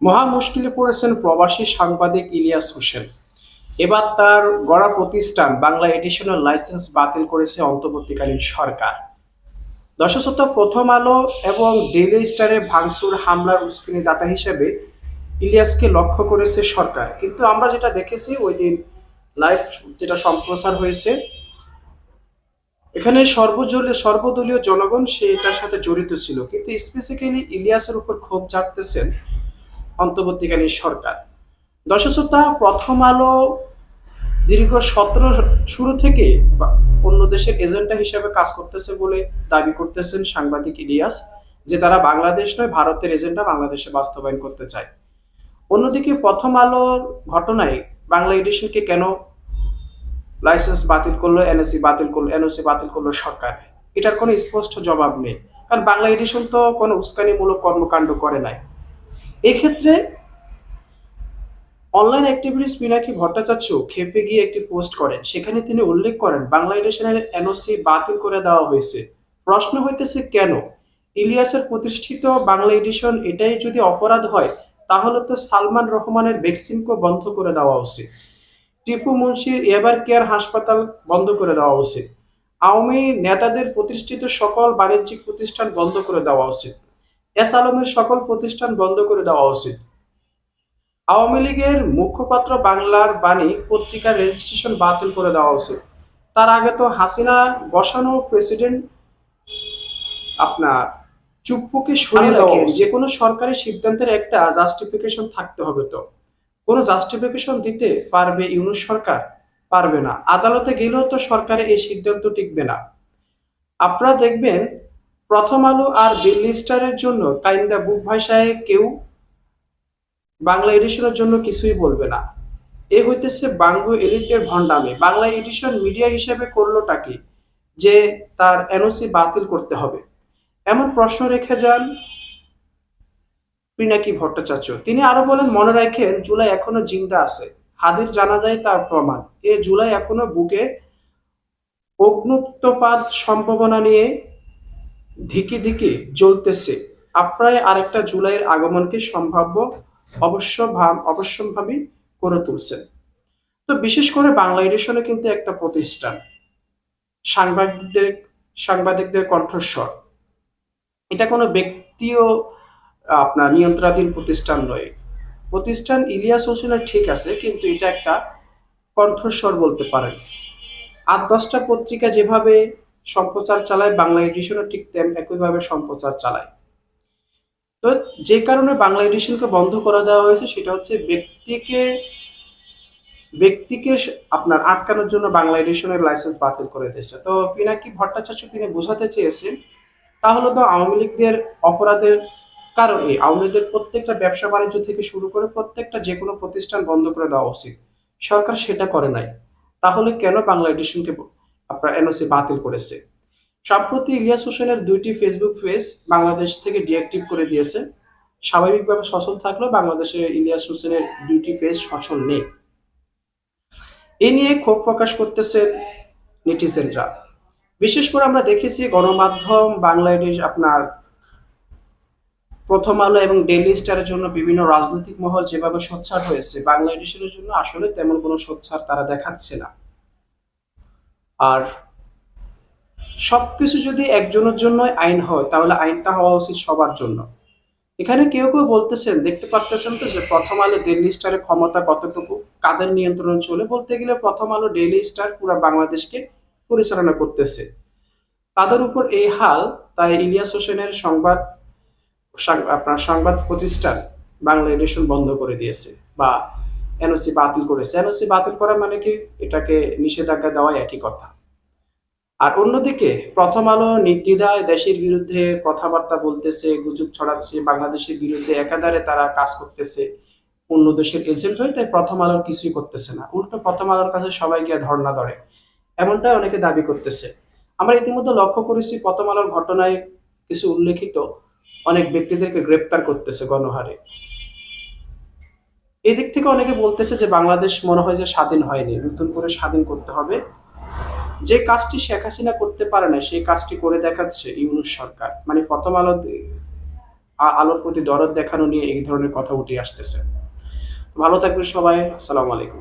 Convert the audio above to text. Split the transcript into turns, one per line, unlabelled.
মহা মুশকিলে পড়েছেন প্রবাসী সাংবাদিক ইলিয়াস হোসেন। এবার তার গড়া প্রতিষ্ঠান বাংলা এডিশনের লাইসেন্স বাতিল করেছে অন্তর্বর্তীকালীন সরকার। দশশত প্রথম আলো এবং ডেইলি স্টারে ভাঙচুর হামলার উস্কানি দাতা হিসেবে ইলিয়াসকে লক্ষ্য করেছে সরকার। কিন্তু আমরা যেটা দেখেছি ওই দিন লাইভ যেটা সম্প্রচার হয়েছে, এখানে সর্বজলীয় সর্বদলীয় জনগণ সে এটার সাথে জড়িত ছিল। কিন্তু স্পেসিক্যালি ইলিয়াসের উপর ক্ষোভ জাগতেছেন অন্তর্বর্তীকালীন সরকার। দশশতা প্রথম আলো দীর্ঘ সতেরো শুরু থেকে অন্য দেশের এজেন্ডা হিসেবে কাজ করতেছে বলে দাবি করতেছেন সাংবাদিক ইলিয়াস, যে তারা বাংলাদেশ নয়, ভারতের এজেন্ডা বাংলাদেশে বাস্তবায়ন করতে চায়। অন্যদিকে প্রথম আলোর ঘটনায় বাংলা এডিশনকে কেন লাইসেন্স বাতিল করল এনএসসি বাতিল করল, এনওসি বাতিল করল সরকার? এটার কোনো স্পষ্ট জবাব নেই। কারণ বাংলা এডিশন তো কোনো উস্কানিমূলক কর্মকাণ্ড করে নাই। এক্ষেত্রে অনলাইন অ্যাক্টিভিটিস পিনাকি ভট্টাচার্য খেপে গিয়ে একটি পোস্ট করেন। সেখানে তিনি উল্লেখ করেন, বাংলা এডিশনের এনওসি বাতিল করে দেওয়া হয়েছে। প্রশ্ন হইতেছে কেন? ইলিয়াসের প্রতিষ্ঠিত বাংলা এডিশন এটাই যদি অপরাধ হয়, তাহলে তো সালমান রহমানের ভ্যাকসিনকে বন্ধ করে দেওয়া উচিত। টিপু মুন্সির এভার কেয়ার হাসপাতাল বন্ধ করে দেওয়া উচিত। আওয়ামী নেতাদের প্রতিষ্ঠিত সকল বাণিজ্যিক প্রতিষ্ঠান বন্ধ করে দেওয়া উচিত। এস আলমের সকল প্রতিষ্ঠান বন্ধ করে দেওয়া উচিত। আওয়ামী লীগের মুখপাত্র বাংলার বাণী পত্রিকার রেজিস্ট্রেশন বাতিল করে দেওয়া উচিত। তার আগে তো হাসিনা বসানো প্রেসিডেন্ট আপনার চুপ্পুকে সরিয়ে
দেওয়া
রাখেন যে কোনো সরকারি সিদ্ধান্তের একটা জাস্টিফিকেশন থাকতে হবে তো। কোনো জাস্টিফিকেশন দিতে পারবে ইউনুস সরকার? পারবে না। আদালতে গেলেও তো সরকারের এই সিদ্ধান্ত টিকবে না। আপনারা দেখবেন প্রথম আলো আর দিল্লি স্টারের জন্য কাইন্দা বুক ভাষায় কেউ বাংলা এডিশনের জন্য কিছুই বলবে না। এ হইতেছে বাঙ্গু এলিটের ভণ্ডামে। বাংলা এডিশন মিডিয়া হিসেবে করলোটা কি? যে তার এনওসি বাতিল করতে হবে। এমন প্রশ্ন রেখে যান পিনাকি ভট্টাচার্য। তিনি আরও বলেন, মনে রাখেন, জুলাই এখনও জিন্দা আছে। হাদির জানা যায় তার প্রমাণ। এ জুলাই এখনও বুকে অগ্নুত্তপাত সম্ভাবনা নিয়ে ধিকে ধিকে জ্বলতেছে। আপ্রায় আরেকটা জুলাইয়ের আগমনকে সম্ভাব্য অবশ্য ভাব, অবশ্যম্ভাবী করে তুলছে। তো বিশেষ করে বাংলা এডিশনে কিন্তু একটা প্রতিষ্ঠান, সাংবাদিকদের সাংবাদিকদের কণ্ঠস্বর। এটা কোনো ব্যক্তিও, আপনার নিয়ন্ত্রণাধীন প্রতিষ্ঠান নয়। প্রতিষ্ঠান ইলিয়াস হোসেনের ঠিক আছে, কিন্তু এটা একটা কণ্ঠস্বর বলতে পারেন। আট দশটা পত্রিকা যেভাবে সম্প্রচার চালায়, বাংলা এডিশনও ঠিক একইভাবে সম্প্রচার চালায়। তো যে কারণে বাংলা এডিশনকে বন্ধ করে দেওয়া হয়েছে, সেটা হচ্ছে ব্যক্তিকে ব্যক্তিকে আপনার আটকানোর জন্য বাংলা এডিশনের লাইসেন্স বাতিল করে দিয়েছে। তো পিনাকি ভট্টাচার্য তিনি বোঝাতে চেয়েছেন, তাহলে তো আওয়ামী লীগদের অপরাধের কারণে, আওয়ামী লীগের প্রত্যেকটা ব্যবসা বাণিজ্য থেকে শুরু করে প্রত্যেকটা যে কোনো প্রতিষ্ঠান বন্ধ করে দেওয়া উচিত। সরকার সেটা করে নাই। তাহলে কেন বাংলা এডিশনকে আপনার এনওসি বাতিল করেছে। সম্প্রতি ইলিয়াস হোসেনের দুইটি ফেসবুক পেজ বাংলাদেশ থেকে ডিঅ্যাক্টিভ করে দিয়েছে। স্বাভাবিকভাবে সচল থাকলেও বাংলাদেশে ইলিয়াস হোসেনের দুইটি পেজ সচল নেই। এ নিয়ে ক্ষোভ প্রকাশ করতেছেন নেটিজেনরা। বিশেষ করে আমরা দেখেছি গণমাধ্যম, বাংলাদেশ আপনার প্রথম আলো এবং ডেইলি স্টারের জন্য বিভিন্ন রাজনৈতিক মহল যেভাবে সোচ্চার হয়েছে বাংলা এডিশনের জন্য আসলে তেমন কোনো সোচ্চার তারা দেখাচ্ছে না। আর সবকিছু যদি একজনের জন্য আইন হয়, তাহলে আইনটা হওয়া উচিত সবার জন্য। এখানে কেউ কেউ বলতেছেন, দেখতে পারতেছেন তো যে প্রথম আলো ডেইলি স্টারের ক্ষমতা কতটুকু, কাদের নিয়ন্ত্রণ চলে? বলতে গেলে প্রথম আলো ডেইলি স্টার পুরো বাংলাদেশকে পরিচালনা করতেছে। তাদের উপর এই হাল, তাই ইলিয়াস হোসেনের সংবাদ আপনার সংবাদ প্রতিষ্ঠান বাংলা এডিশন বন্ধ করে দিয়েছে, বা এনওসি বাতিল করেছে। এনওসি বাতিল করা মানে কি? এটাকে নিষেধাজ্ঞা দেওয়া একই কথা। আর অন্যদিকে প্রথম আলো নির্দ্বিধায় দেশের বিরুদ্ধে কথাবার্তা বলতেছে, গুজব ছড়াচ্ছে, বাংলাদেশের বিরুদ্ধে একাধারে তারা কাজ করতেছে, অন্য দেশের এজেন্ট হয়ে তাই প্রথম আলোর কিছুই করতেছে না। উল্টো প্রথম আলোর কাছে সবাই গিয়ে ধর্ণা ধরে। এমনটাই অনেকে দাবি করতেছে। আমরা ইতিমধ্যে লক্ষ্য করেছি প্রথম আলোর ঘটনায় কিছু উল্লেখিত অনেক ব্যক্তিদেরকে গ্রেপ্তার করতেছে গণহারে। এদিক থেকে অনেকে বলতেছে যে বাংলাদেশ মনে হয় যে স্বাধীন হয়নি, নতুন করে স্বাধীন করতে হবে। যে কাজটি শেখ হাসিনা করতে পারে না সেই কাজটি করে দেখাচ্ছে ইউনুস সরকার। মানে প্রথম আলো আলোর প্রতি দরদ দেখানো নিয়ে এই ধরনের কথা উঠে আসতেছে। ভালো থাকবেন সবাই, আসসালামু আলাইকুম।